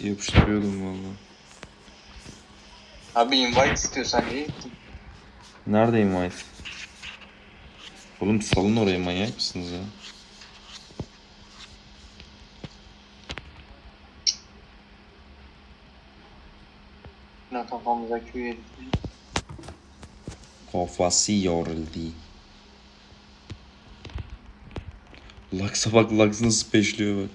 Yapıştırıyordum valla. Abi invite istiyorsan niye gittin? Neredeyim White? Oğlum salın orayı manyak mısınız ya? Ne kafamıza Q yedik. Kafası yoruldu. Lux'a bak Lux nasıl peşliyor bak.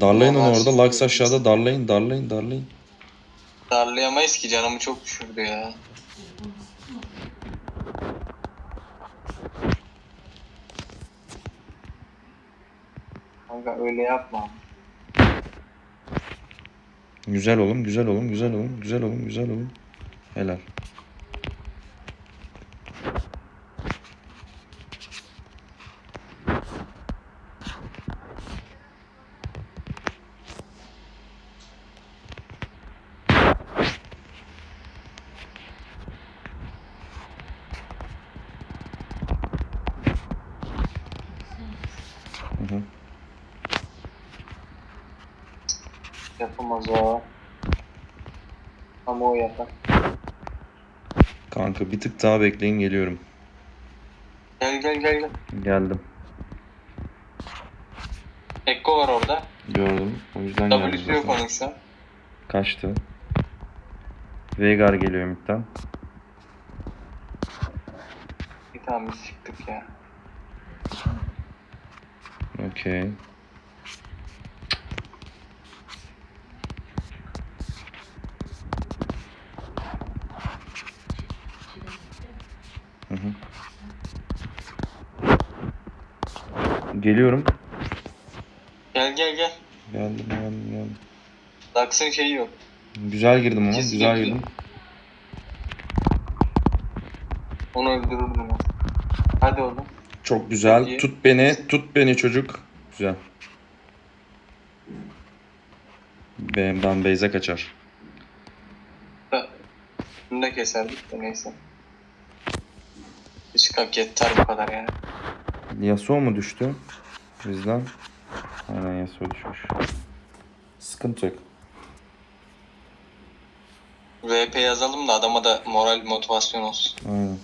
Darlayın onu orada. Lux aşağıda. Darlayın, darlayın, darlayın. Darlayamayız ki canımı çok düşürdü ya. Kanka öyle yapma. Güzel oğlum, güzel oğlum, güzel oğlum, güzel oğlum, güzel oğlum. Helal. Yapamaz o. Ama o yapar. Kanka bir tık daha bekleyin geliyorum. Gel gel gel gel. Geldim. Ekko var orada. Gördüm. O yüzden geldim. W'si yok zaten. onun şu an. Kaçtı. Veigar geliyor midden. Bir tane biz çıktık ya. Okey. Geliyorum. Gel gel gel. Geldim geldim geldim. Dax'ın şeyi yok. Güzel girdim ama İkisi güzel girdim. Onu öldürürdüm ben. Hadi oğlum. Çok güzel. İyi. Tut beni, tut beni çocuk. Güzel. Ben, ben Beyze kaçar. Bunu da keserdik de neyse. Çıkak yeter bu kadar yani. Yasuo mu düştü? Bizden. Aynen Yasuo düşmüş. Sıkıntı yok. VP yazalım da adama da moral motivasyon olsun. Aynen.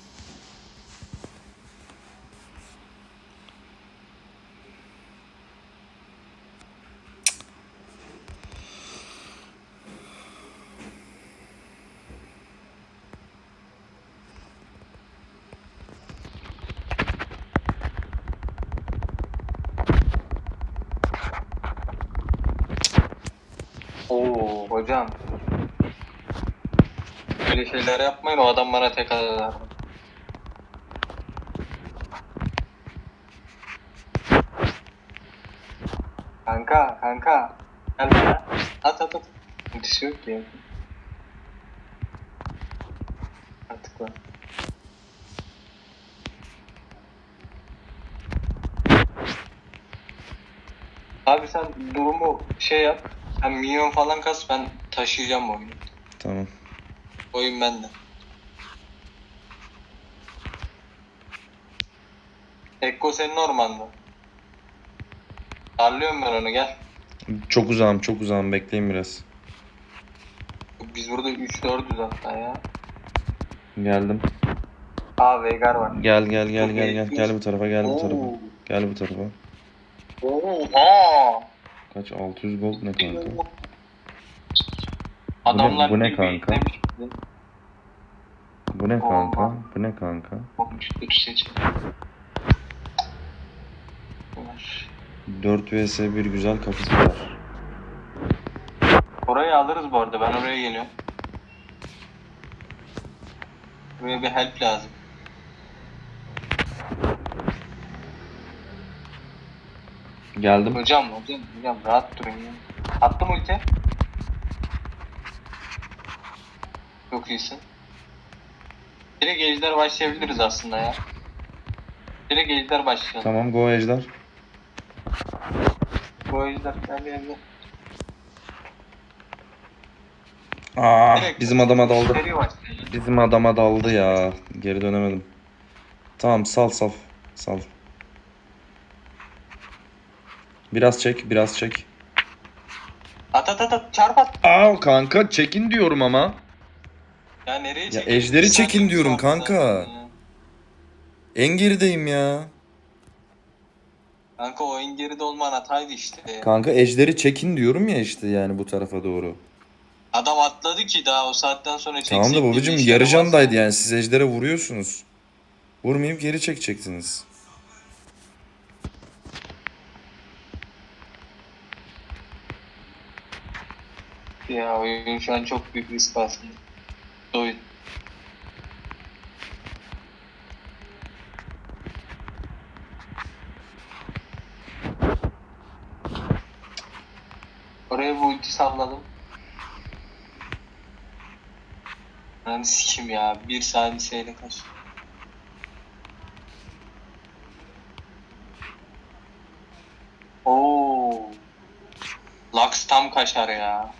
Oo hocam. Böyle şeyler yapmayın o adam bana tek atar. Kanka kanka. Gel bana. At at at. Müthiş yok ki. Artık var. Abi sen durumu şey yap. Sen milyon falan kas ben taşıyacağım oyunu. Oyun bende. Ekko senin ormanda. Darlıyorum ben onu gel. Çok uzağım, çok uzağım. Bekleyin biraz. Biz burada 3-4'üz hatta ya. Geldim. Aa Veigar var. Gel gel gel gel gel. Gel bu tarafa, gel bu tarafa. Gel bu tarafa. Oha! Kaç? 600 gold ne kanka? Adamlar bu ne bir kanka? beklemiş. Bu ne kanka? Oha. Bu ne kanka? Bakmış kötü seçim. 4 vs 1 güzel kafası var. Orayı alırız bu arada ben oraya geliyorum. Buraya bir help lazım. Geldim. Hocam hocam hocam rahat durun ya. Attım ulti. Çok iyisin. Direkt ejder başlayabiliriz aslında ya. Direkt ejder başlayalım. Tamam go ejder. Bu ejder gel gel gel. Aa, Direkt- bizim adama daldı. Seri başlayalım. Bizim adama daldı ya. Geri dönemedim. Tamam sal sal. Sal. Biraz çek, biraz çek. At at at at çarp at. Al kanka çekin diyorum ama. Ya nereye Ya çekin? ejderi çekin diyorum kanka. En gerideyim ya. Kanka o en geride olman hataydı işte. Kanka ejderi çekin diyorum ya işte yani bu tarafa doğru. Adam atladı ki daha o saatten sonra çeksek Tamam da bir babacım işe yarı yaramaz yani siz ejdere vuruyorsunuz. Vurmayıp geri çekeceksiniz. Ya oyun şu an çok büyük risk aslında. Oyun. Oraya bu ulti salladım. Ben sikim ya. Bir saniyeyle kaç. Oo. Lux tam kaşar ya.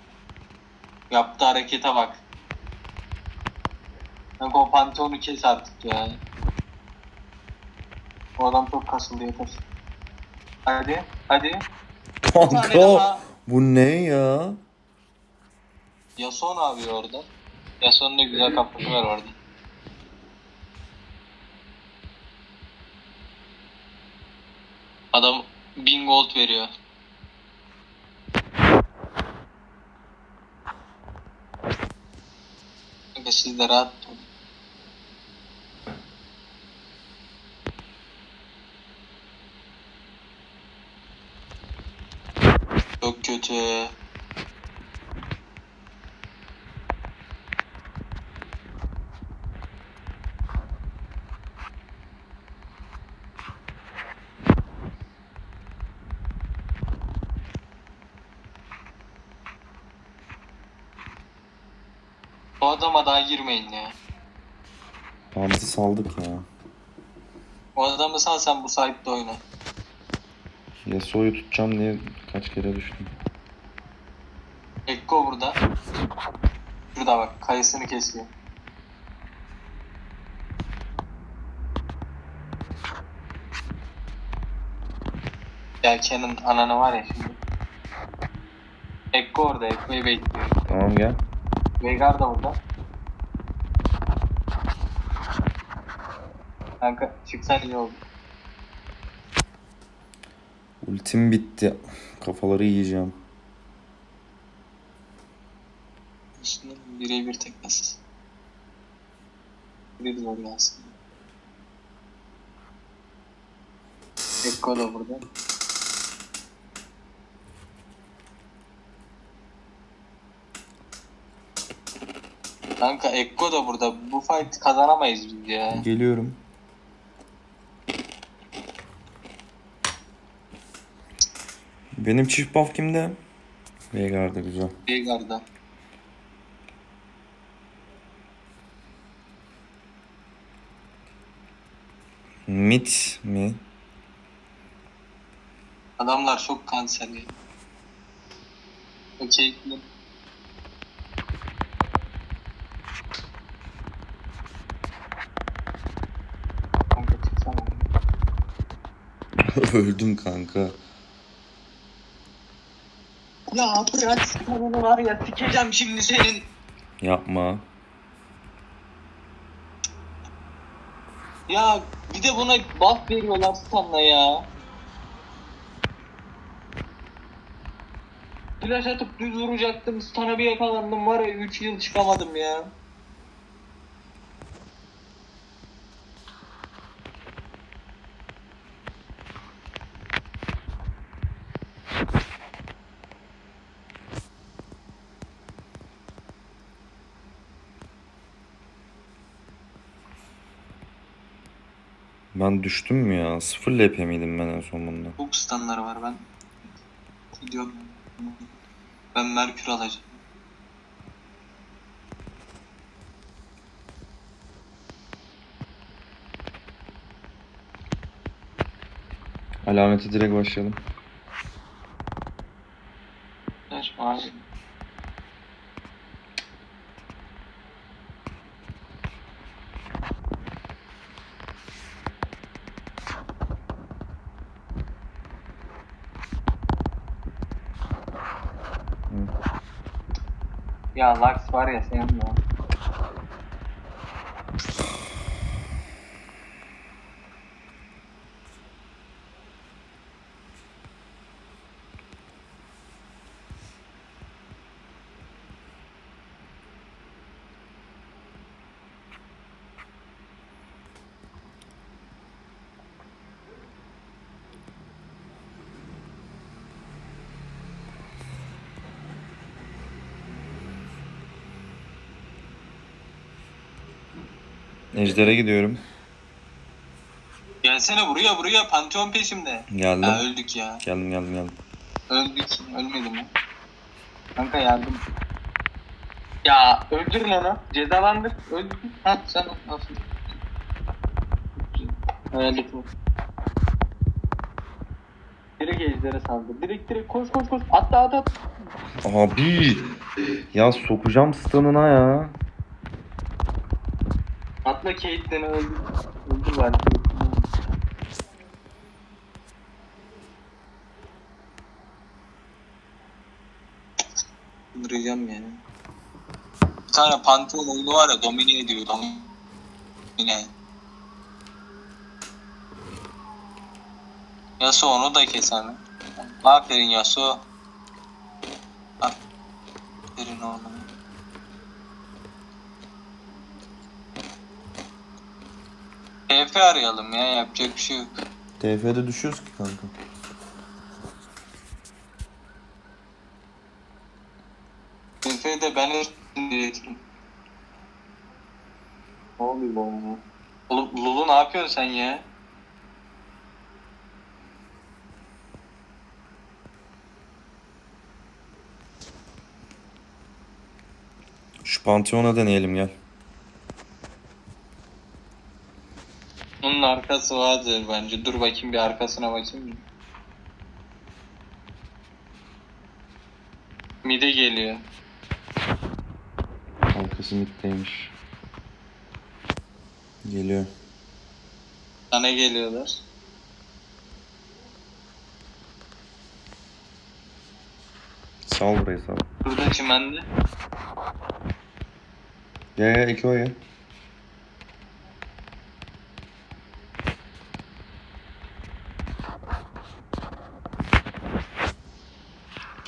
Yaptığı harekete bak. Kanka o Pantheon'u kes artık ya. O adam çok kasıldı yeter. Hadi, hadi. Bir tane Kanka daha. bu ne ya? Ne yapıyor orada? Yasuo'nun da güzel kapısı var orada. Adam 1000 gold veriyor. Kanka siz de rahat kötü. O adama daha girmeyin ya. Hamsi saldık ya. O adamı sal sen bu sahipte oyna. Yasuo'yu tutacağım diye kaç kere düştüm. Ekko burada. Şurada bak kayısını kesiyor. Ya ananı var ya şimdi. Ekko orada, Ekko'yu bekliyor. Tamam gel. Veigar da burada. Kanka çıksan iyi oldu. Ultim bitti. Kafaları yiyeceğim. Üstüne birebir teknesiz. Bir zor aslında. Ekko da burada. Kanka Ekko da burada. Bu fight kazanamayız biz ya. Geliyorum. Benim çift buff kimde? Veigar'da güzel. Veigar'da. Mit mi? Adamlar çok kanserli. Okey. Öldüm kanka. Ya bırak kanını var ya sikeceğim şimdi senin. Yapma. Ya bir de buna buff veriyorlar sana ya. Flash atıp düz vuracaktım. Sana bir yakalandım var ya 3 yıl çıkamadım ya. Ben düştüm mü ya? Sıfır LP miydim ben en son bunda? Çok standları var ben. Gidiyorum. Ben Merkür alacağım. Alameti direkt başlayalım. Kaç abi. Ya Lux var ya senin Ejder'e gidiyorum. Gelsene buraya buraya Pantheon peşimde. Geldim. Ya öldük ya. Geldim geldim geldim. Öldük. Ölmedim mi? Kanka yardım. Ya öldürün onu. Cezalandır. Öldür. Ha sen nasıl? Hayalet o. Direkt ejderha saldır. Direkt direkt koş koş koş. Atla at at. Abi. Ya sokacağım stun'ına ya. Atla Caitlyn'i öldür. Öldür bari. Öldüreceğim yani. Bir tane Pantheon oyunu var ya domine ediyor domine. Yasuo onu da keser? Aferin Yasuo. Aferin oğlum. TF arayalım ya yapacak bir şey yok. TF'de düşüyoruz ki kanka. TF'de ben üstündeyim. Ne oluyor bu? Oğlum Lulu ne yapıyorsun sen ya? Şu Pantheon'a deneyelim gel. Onun arkası vardır bence. Dur bakayım bir arkasına bakayım. Mide geliyor. Arkası middeymiş. Geliyor. Sana geliyorlar. Sal burayı sal. Burada çimende. Ya ya iki o ya.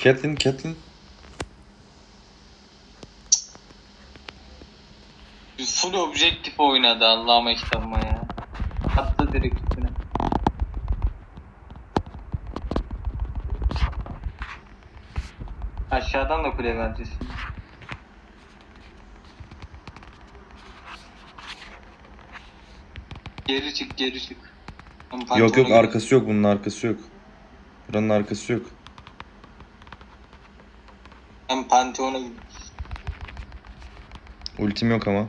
Catelyn, Catelyn. Full objektif oynadı Allah'ıma kitabıma ya. Attı direkt üstüne. Aşağıdan da kule vereceğiz. şimdi. Geri çık geri çık. Yok yok arkası yok bunun arkası yok. Buranın arkası yok. Pantheon'a gidiyorum. Ultim yok ama.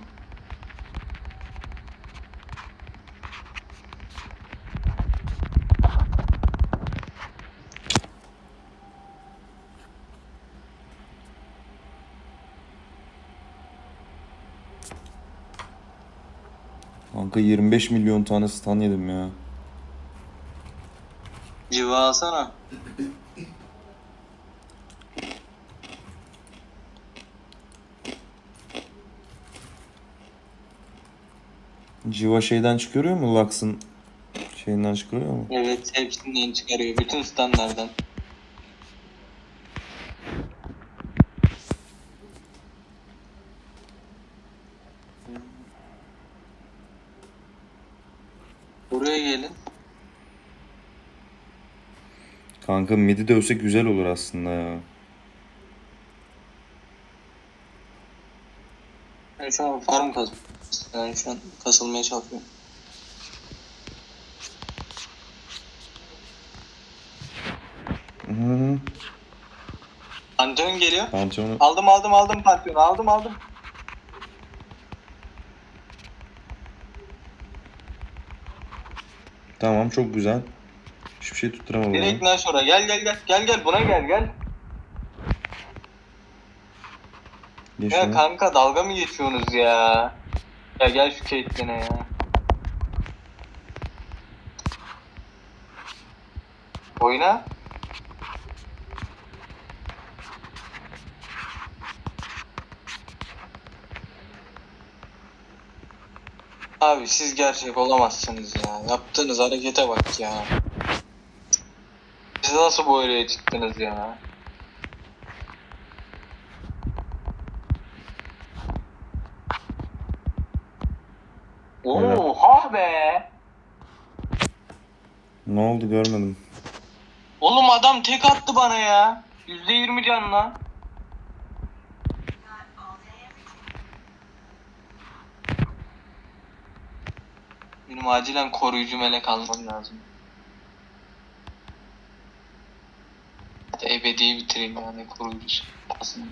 Kanka 25 milyon tane stun yedim ya. Civa alsana. Civa şeyden çıkarıyor mu Lux'ın şeyinden çıkarıyor mu? Evet hepsinden çıkarıyor. Bütün standlardan. Buraya gelin. Kanka midi dövsek güzel olur aslında ya. Ben şu an farm kas. Yani şu an kasılmaya çalışıyorum. Hı hı. Pantheon geliyor. Pantheon'u Aldım aldım aldım Pantheon'u aldım aldım. Tamam çok güzel. Hiçbir şey tutturamadım. Direkt. Nashor'a gel gel gel gel gel buna gel gel. Geç Ya onu. kanka dalga mı geçiyorsunuz ya? Ya gel şu Caitlyn'e ya. Oyna. Abi siz gerçek olamazsınız ya. Yaptığınız harekete bak ya. Siz nasıl bu öyle çıktınız ya? Ne oldu görmedim. Oğlum adam tek attı bana ya. %20 canla. Benim acilen koruyucu melek almam lazım. Hadi ebediyi bitireyim yani koruyucusu. Aslında.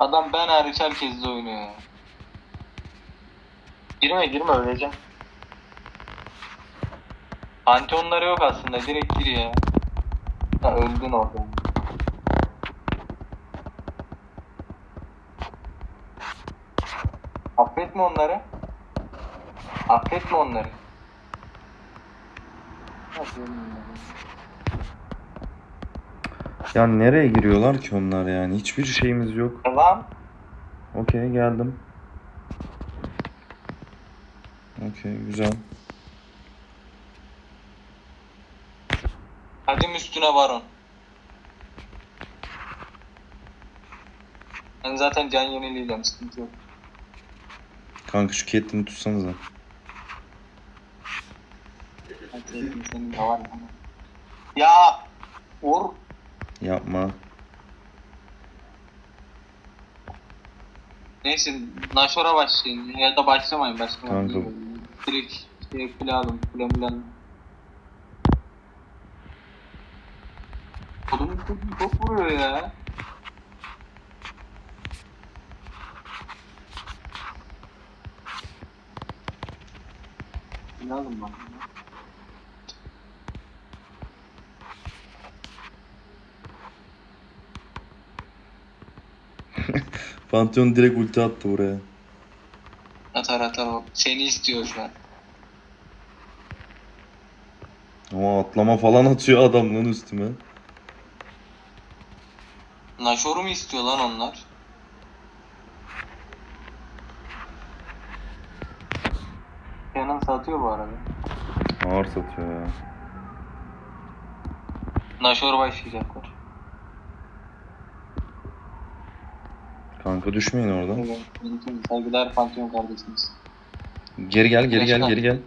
Adam ben hariç herkesle oynuyor ya. Girme girme öleceğim. Antonları yok aslında direkt gir ya. Ha öldün orada. Affetme onları. Affetme onları. Ya nereye giriyorlar ki onlar yani? Hiçbir şeyimiz yok. Devam. Okey geldim. Okey güzel. Kadim üstüne varon. Ben zaten can yenileyeceğim sıkıntı yok. Kanka şu Caitlyn'i tutsanıza. Hadi senin de var ya. Ya Uğur Yapma. neyse Naşor'a başlayın ya da başlamayın başlamayın. Kanka. Direkt şey kule alın kule alın. Oğlum çok, çok vuruyor ya. Ne alın bak. Pantheon direkt ulti attı buraya. Atar atar o. Seni istiyor şu an. Ama atlama falan atıyor adam lan üstüme. Naşor'u mu istiyor lan onlar? Canon satıyor bu arada. Ağır satıyor ya. Naşor başlayacaklar. Kanka düşmeyin orada. Saygılar Pantheon kardeşiniz. Geri gel geri gel geri gel.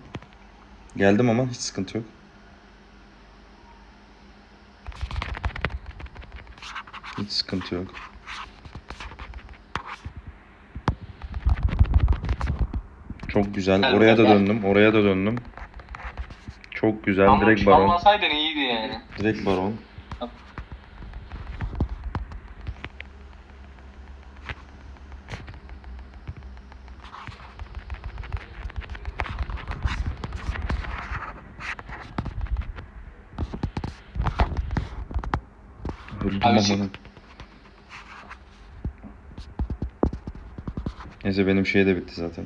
Geldim ama hiç sıkıntı yok. Hiç sıkıntı yok. Çok güzel. Gel, Oraya da gel. döndüm. Oraya da döndüm. Çok güzel. Direkt baron. çalmasaydın iyiydi yani. Direkt baron. Öldüm Abi çık. amına. Neyse benim şey de bitti zaten.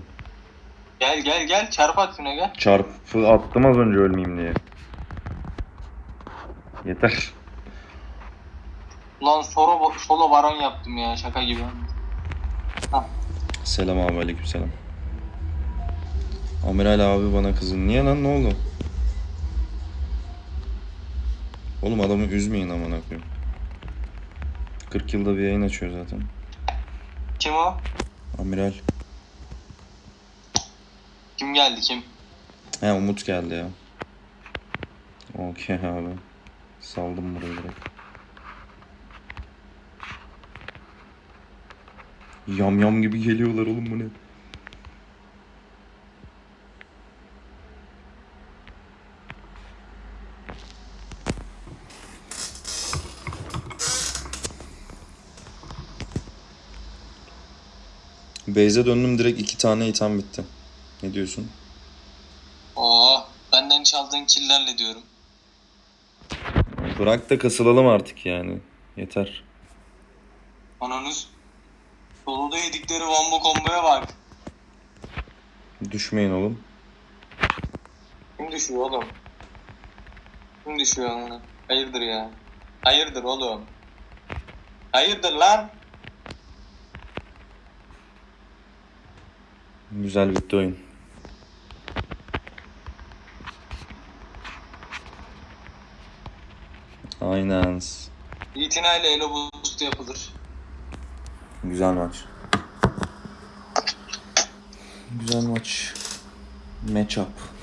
Gel gel gel çarp at şuna gel. Çarpı attım az önce ölmeyeyim diye. Yeter. Ulan solo, solo baron yaptım ya şaka gibi. Selam abi aleykümselam. Amiral abi bana kızın. Niye lan ne oldu? Oğlum adamı üzmeyin amına koyayım. 40 yılda bir yayın açıyor zaten. Kim o? Amiral. Kim geldi kim? He Umut geldi ya. Okey abi. Saldım burayı direkt. Yam yam gibi geliyorlar oğlum bu ne? Beyze döndüm direkt iki tane item bitti. Ne diyorsun? Oo benden çaldığın killerle diyorum. Bırak da kasılalım artık yani. Yeter. Ananız. Soloda yedikleri bomba komboya bak. Düşmeyin oğlum. Kim düşüyor oğlum? Kim düşüyor onu? Hayırdır ya? Hayırdır oğlum? Hayırdır lan? Güzel bitti oyun. Aynen. İtinayla elo boost yapılır. Güzel maç. Güzel maç. Match up.